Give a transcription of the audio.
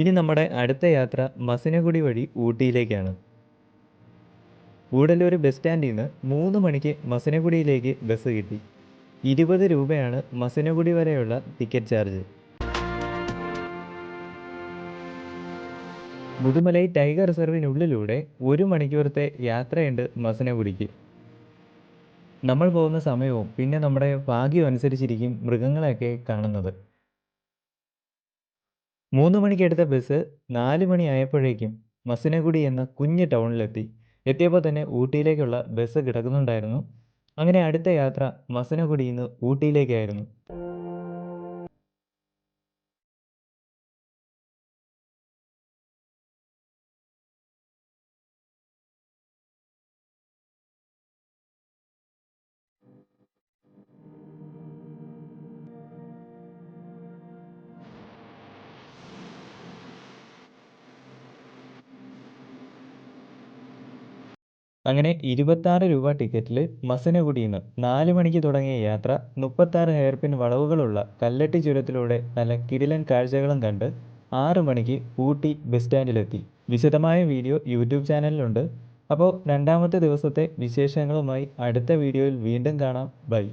ഇനി നമ്മുടെ അടുത്ത യാത്ര മസിനഗുഡി വഴി ഊട്ടിയിലേക്കാണ്. ഊടല്ലൂർ ബസ് സ്റ്റാൻഡിൽ നിന്ന് മൂന്ന് മണിക്ക് മസിനഗുഡിയിലേക്ക് ബസ് കിട്ടി. ഇരുപത് രൂപയാണ് മസിനഗുഡി വരെയുള്ള ടിക്കറ്റ് ചാർജ്. മുതുമലൈ ടൈഗർ റിസർവിനുള്ളിലൂടെ ഒരു മണിക്കൂറത്തെ യാത്രയുണ്ട് മസിനഗുഡിക്ക്. നമ്മൾ പോകുന്ന സമയവും പിന്നെ നമ്മുടെ ഭാഗ്യം അനുസരിച്ചിരിക്കും മൃഗങ്ങളെയൊക്കെ കാണുന്നത്. മൂന്ന് മണിക്ക് എടുത്ത ബസ് നാല് മണി ആയപ്പോഴേക്കും മസിനഗുഡി എന്ന കുഞ്ഞ് ടൗണിലെത്തി. എത്തിയപ്പോൾ തന്നെ ഊട്ടിയിലേക്കുള്ള ബസ് കിടക്കുന്നുണ്ടായിരുന്നു. അങ്ങനെ അടുത്ത യാത്ര മസിനഗുഡിയിൽ നിന്ന് ഊട്ടിയിലേക്കായിരുന്നു. അങ്ങനെ ഇരുപത്താറ് രൂപ ടിക്കറ്റിൽ മസനഗുഡിയിൽ നിന്ന് നാല് മണിക്ക് തുടങ്ങിയ യാത്ര മുപ്പത്താറ് ഹെയർപിൻ വളവുകളുള്ള കല്ലട്ടി ചുരത്തിലൂടെ നല്ല കിടിലൻ കാഴ്ചകളും കണ്ട് ആറ് മണിക്ക് ഊട്ടി ബസ് സ്റ്റാൻഡിലെത്തി. വിശദമായ വീഡിയോ യൂട്യൂബ് ചാനലിലുണ്ട്. അപ്പോൾ രണ്ടാമത്തെ ദിവസത്തെ വിശേഷങ്ങളുമായി അടുത്ത വീഡിയോയിൽ വീണ്ടും കാണാം. ബൈ.